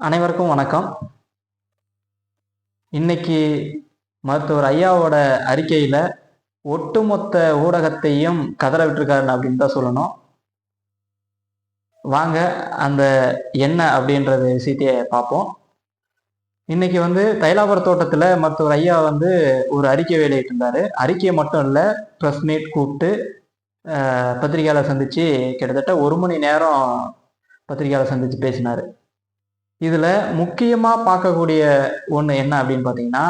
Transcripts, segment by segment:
அனைவருக்கும் வணக்கம். இன்னைக்கு மருத்துவர் ஐயாவோட அறிக்கையில் ஒட்டுமொத்த ஊடகத்தையும் கதற விட்டுருக்காரு அப்படின்னு தான் சொல்லணும். வாங்க அந்த என்ன அப்படின்றத விஷயத்தைய பார்ப்போம். இன்னைக்கு வந்து தைலாபுர தோட்டத்தில் மருத்துவர் ஐயா வந்து ஒரு அறிக்கை வெளியிட்டிருந்தாரு அறிக்கையை மட்டும் இல்லை ப்ரெஸ் மீட் கூப்பிட்டு பத்திரிகையாளர் சந்திச்சு கிட்டத்தட்ட ஒரு மணி நேரம் பத்திரிகையாளர் சந்திச்சு பேசினாரு. இதுல முக்கியமா பார்க்கக்கூடிய ஒன்று என்ன அப்படின்னு பார்த்தீங்கன்னா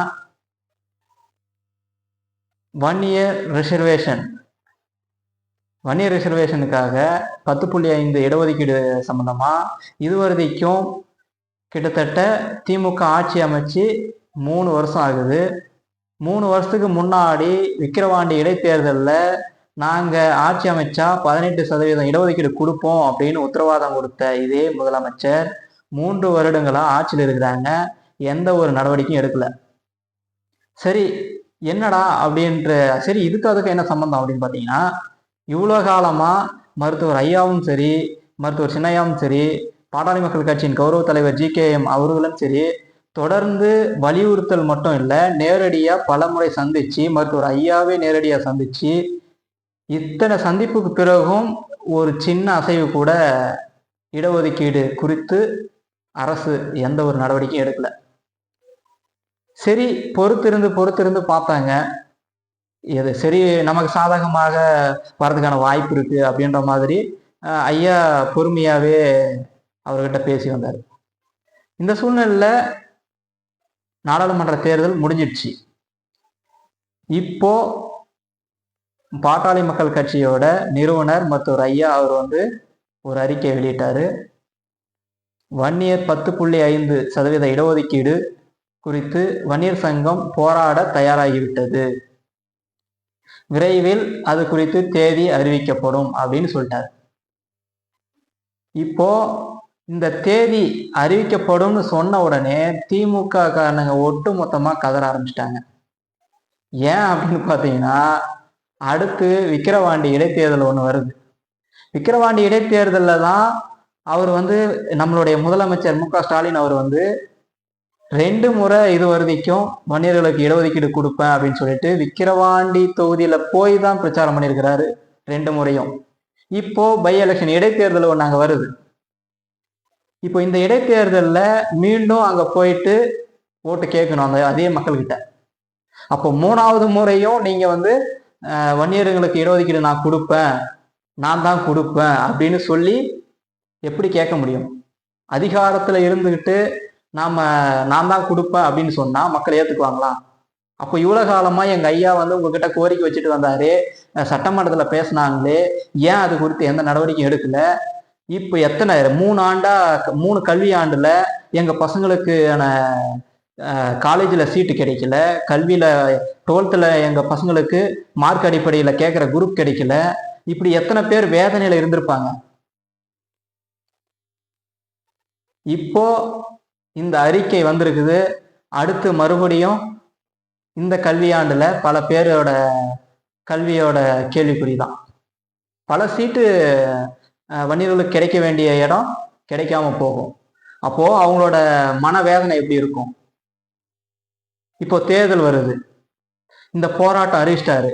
one year reservation one year ரிசர்வேஷனுக்காக பத்து புள்ளி ஐந்து இடஒதுக்கீடு சம்பந்தமா இதுவரைக்கும் கிட்டத்தட்ட திமுக ஆட்சி அமைச்சு மூணு வருஷம் ஆகுது. மூணு வருஷத்துக்கு முன்னாடி விக்கிரவாண்டி இடைத்தேர்தலில் நாங்கள் ஆட்சி அமைச்சா பதினெட்டு சதவீதம் இடஒதுக்கீடு கொடுப்போம் அப்படின்னு உத்தரவாதம் கொடுத்த இதே முதலமைச்சர் மூன்று வருடங்களா ஆட்சியில் இருக்கிறாங்க. எந்த ஒரு நடவடிக்கையும் எடுக்கல. சரி என்னடா அப்படின்ற சரி இதுக்கு அதுக்கு என்ன சம்பந்தம் அப்படின்னு பார்த்தீங்கன்னா இவ்வளோ காலமாக மருத்துவர் ஐயாவும் சரி மருத்துவர் சின்னையாவும் சரி பாட்டாளி மக்கள் கட்சியின் கௌரவ தலைவர் ஜி கே எம் அவர்களும் சரி தொடர்ந்து வலியுறுத்தல் மட்டும் இல்லை நேரடியாக பலமுறை சந்திச்சு மருத்துவர் ஐயாவே நேரடியாக சந்திச்சு இத்தனை சந்திப்புக்கு பிறகும் ஒரு சின்ன அசைவு கூட இடஒதுக்கீடு குறித்து அரசு எந்த ஒரு நடவடிக்கையும் எடுக்கல. சரி பொறுத்திருந்து பொறுத்திருந்து பார்த்தாங்க. இது சரி நமக்கு சாதகமாக வர்றதுக்கான வாய்ப்பு இருக்கு அப்படின்ற மாதிரி ஐயா பொறுமையாகவே அவர்கிட்ட பேசி வந்தார். இந்த சூழ்நிலையில் நாடாளுமன்ற தேர்தல் முடிஞ்சிடுச்சு. இப்போ பாட்டாளி மக்கள் கட்சியோட நிறுவனர் மற்றொரு ஐயா அவர் வந்து ஒரு அறிக்கை வெளியிட்டாரு. வன்னியர் பத்து புள்ளி ஐந்து சதவீத இடஒதுக்கீடு குறித்து வன்னியர் சங்கம் போராட தயாராகிவிட்டது. விரைவில் அது குறித்து தேதி அறிவிக்கப்படும் அப்படின்னு சொல்லிட்டார். இப்போ இந்த தேதி அறிவிக்கப்படும்னு சொன்ன உடனே திமுக காரணங்க ஒட்டு மொத்தமா கதற ஆரம்பிச்சிட்டாங்க. ஏன் அப்படின்னு பார்த்தீங்கன்னா அடுத்து விக்கிரவாண்டி இடைத்தேர்தல் ஒன்று வருது. விக்கிரவாண்டி இடைத்தேர்தலில் தான் அவர் வந்து நம்மளுடைய முதலமைச்சர் மு க ஸ்டாலின் அவர் வந்து ரெண்டு முறை இது வரைக்கும் வன்னியர்களுக்கு இடஒதுக்கீடு கொடுப்பேன் அப்படின்னு சொல்லிட்டு விக்கிரவாண்டி தொகுதியில போய் தான் பிரச்சாரம் பண்ணியிருக்கிறாரு ரெண்டு முறையும். இப்போ பை எலெக்ஷன் இடைத்தேர்தல் ஒன்று அங்கே வருது. இப்போ இந்த இடைத்தேர்தலில் மீண்டும் அங்கே போயிட்டு ஓட்டு கேட்கணும் அந்த அதே மக்கள்கிட்ட. அப்போ மூணாவது முறையும் நீங்கள் வந்து வன்னியர்களுக்கு இடஒதுக்கீடு நான் கொடுப்பேன் நான் தான் கொடுப்பேன் அப்படின்னு சொல்லி எப்படி கேட்க முடியும்? அதிகாரத்தில் இருந்துக்கிட்டு நாம் நான் தான் கொடுப்பேன் அப்படின்னு சொன்னால் மக்கள் ஏற்றுக்குவாங்களா அப்போ இவ்வளோ காலமாக எங்கள் ஐயா வந்து உங்ககிட்ட கோரிக்கை வச்சுட்டு வந்தாரு. சட்டமன்றத்தில் பேசினாங்களே. ஏன் அது குறித்து எந்த நடவடிக்கையும் எடுக்கலை? இப்போ எத்தனை மூணு ஆண்டா மூணு கல்வி ஆண்டில் எங்கள் பசங்களுக்கான காலேஜில் சீட்டு கிடைக்கல. கல்வியில் டுவெல்த்தில் எங்கள் பசங்களுக்கு மார்க் அடிப்படையில் கேட்குற குரூப் கிடைக்கல. இப்படி எத்தனை பேர் வேதனையில் இருந்திருப்பாங்க. இப்போ இந்த அறிக்கை வந்திருக்குது. அடுத்து மறுபடியும் இந்த கல்வியாண்டில் பல பேரோட கல்வியோட கேள்விக்குறி தான் பல சீட்டு அஹ், வன்னியர்களுக்கு கிடைக்க வேண்டிய இடம் கிடைக்காம போகும். அப்போது அவங்களோட மனவேதனை எப்படி இருக்கும்? இப்போ தேர்தல் வருது. இந்த போராட்டம் அறிவிச்சிட்டாரு.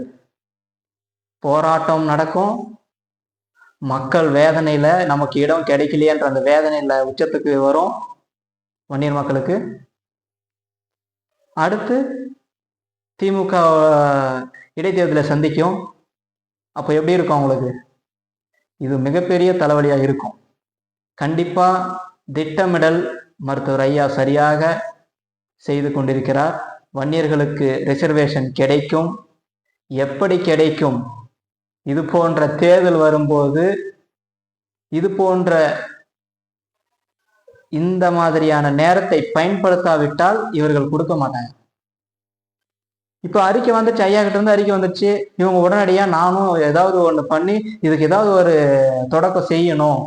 போராட்டம் நடக்கும். மக்கள் வேதனையில நமக்கு இடம் கிடைக்கலையேன்ற அந்த வேதனையில உச்சத்துக்கு வரும் வன்னியர் மக்களுக்கு. அடுத்து திமுக இடைத்தேர்தலை சந்திக்கும். அப்போ எப்படி இருக்கும் அவங்களுக்கு? இது மிகப்பெரிய தலைவலியாக இருக்கும். கண்டிப்பாக திட்டமிடல் மருத்துவர் ஐயா சரியாக செய்து கொண்டிருக்கிறார். வன்னியர்களுக்கு ரிசர்வேஷன் கிடைக்கும். எப்படி கிடைக்கும்? இது போன்ற தேர்தல் வரும்போது இது போன்ற இந்த மாதிரியான நேரத்தை பயன்படுத்தாவிட்டால் இவர்கள் கொடுக்க மாட்டாங்க. இப்போ அறிக்கை வந்துச்சு ஐயா கிட்ட இருந்து அறிக்கை வந்துச்சு. இவங்க உடனடியாக நானும் ஏதாவது ஒன்று பண்ணி இதுக்கு ஏதாவது ஒரு தொடக்கம் செய்யணும்.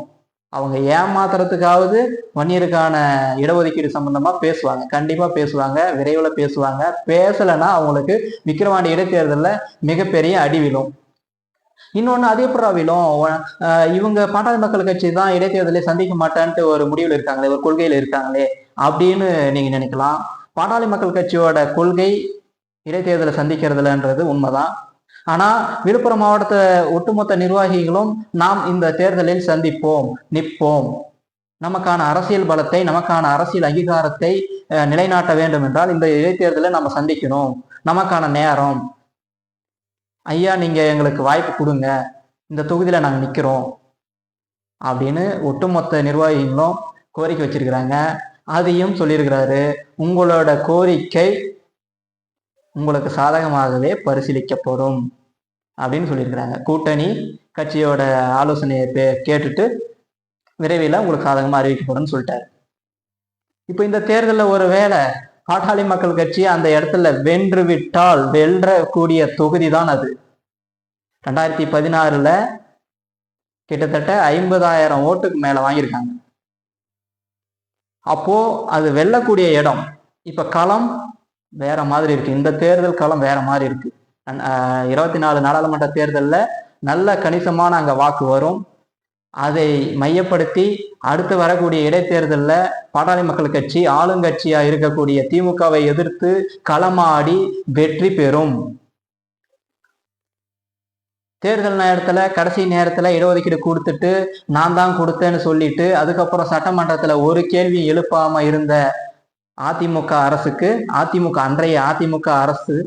அவங்க ஏமாத்துறதுக்காவது வன்னியருக்கான இடஒதுக்கீடு சம்பந்தமாக பேசுவாங்க. கண்டிப்பாக பேசுவாங்க விரைவில் பேசுவாங்க. பேசலைன்னா அவங்களுக்கு விக்கிரவாண்டி இடைத்தேர்தலில் மிகப்பெரிய அடி விழும். இன்னொன்று அதே புறாவிலும் இவங்க பாட்டாளி மக்கள் கட்சி தான் இடைத்தேர்தலை சந்திக்க மாட்டேன்ட்டு ஒரு முடிவில் இருக்காங்களே ஒரு கொள்கையில் இருக்காங்களே அப்படின்னு நீங்க நினைக்கலாம். பாட்டாளி மக்கள் கட்சியோட கொள்கை இடைத்தேர்தலை சந்திக்கிறதுலன்றது உண்மைதான். ஆனால் விழுப்புரம் மாவட்டத்தை ஒட்டுமொத்த நிர்வாகிகளும் நாம் இந்த தேர்தலில் சந்திப்போம் நிற்போம். நமக்கான அரசியல் பலத்தை நமக்கான அரசியல் அங்கீகாரத்தை நிலைநாட்ட வேண்டும் என்றால் இந்த இடைத்தேர்தலை நம்ம சந்திக்கணும். நமக்கான நேரம் ஐயா நீங்கள் எங்களுக்கு வாய்ப்பு கொடுங்க. இந்த தொகுதியில் நாங்கள் நிற்கிறோம் அப்படின்னு ஒட்டுமொத்த நிர்வாகிகளும் கோரிக்கை வச்சிருக்கிறாங்க. அதையும் சொல்லியிருக்கிறாரு. உங்களோட கோரிக்கை உங்களுக்கு சாதகமாகவே பரிசீலிக்கப்படும் அப்படின்னு சொல்லியிருக்கிறாங்க. கூட்டணி கட்சியோட ஆலோசனையை கேட்டுட்டு விரைவில் உங்களுக்கு சாதகமாக அறிவிக்கப்படும் சொல்லிட்டாரு. இப்போ இந்த தேர்தலில் ஒரு வேளை பாட்டாளி மக்கள் கட்சி அந்த இடத்துல வென்று விட்டால் வென்றக்கூடிய தொகுதி தான் அது. ரெண்டாயிரத்தி பதினாறுல கிட்டத்தட்ட ஐம்பதாயிரம் ஓட்டுக்கு மேல வாங்கியிருக்காங்க. அப்போ அது வெல்லக்கூடிய இடம். இப்ப களம் வேற மாதிரி இருக்கு. இந்த தேர்தல் களம் வேற மாதிரி இருக்கு. இருபத்தி நாலு நாடாளுமன்ற தேர்தலில் நல்ல கணிசமான அங்கே வாக்கு வரும். அதை மையப்படுத்தி அடுத்து வரக்கூடிய இடைத்தேர்தலில் பாட்டாளி மக்கள் கட்சி ஆளுங்கட்சியாக இருக்கக்கூடிய திமுகவை எதிர்த்து களமாடி வெற்றி பெறும். தேர்தல் நேரத்தில் கடைசி நேரத்தில் இடஒதுக்கீடு கொடுத்துட்டு நான் தான் கொடுத்தேன்னு சொல்லிட்டு அதுக்கப்புறம் சட்டமன்றத்தில் ஒரு கேள்வி எழுப்பாமல் இருந்த அதிமுக அரசுக்கு அதிமுக அன்றைய அதிமுக அரசு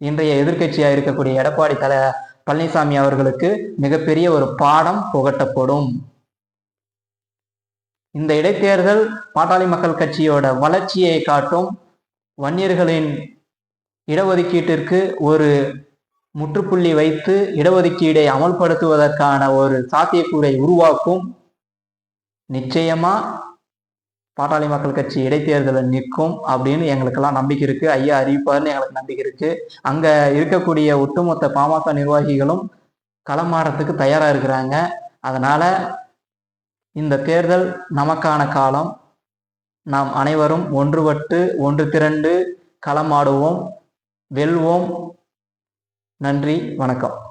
இன்றைய எதிர்கட்சியாக இருக்கக்கூடிய எடப்பாடி தலை பழனிசாமி அவர்களுக்கு மிகப்பெரிய ஒரு பாடம் புகட்டப்படும். இந்த இடைத்தேர்தல் பாட்டாளி மக்கள் கட்சியோட வளர்ச்சியை காட்டும். வன்னியர்களின் இடஒதுக்கீட்டிற்கு ஒரு முற்றுப்புள்ளி வைத்து இடஒதுக்கீடை அமல்படுத்துவதற்கான ஒரு சாத்தியக்கூறை உருவாக்கும். நிச்சயமா பாட்டாளி மக்கள் கட்சி இடைத்தேர்தலில் நிற்கும் அப்படின்னு எங்களுக்கெல்லாம் நம்பிக்கை இருக்குது ஐயா அறிவிப்பார்னு எங்களுக்கு நம்பிக்கை இருக்குது அங்கே இருக்கக்கூடிய ஒட்டுமொத்த பாமக நிர்வாகிகளும் களமாடுறதுக்கு தயாராக இருக்கிறாங்க. அதனால் இந்த தேர்தல் நமக்கான காலம். நாம் அனைவரும் ஒன்றுபட்டு ஒன்று திரண்டு களமாடுவோம் வெல்வோம். நன்றி வணக்கம்.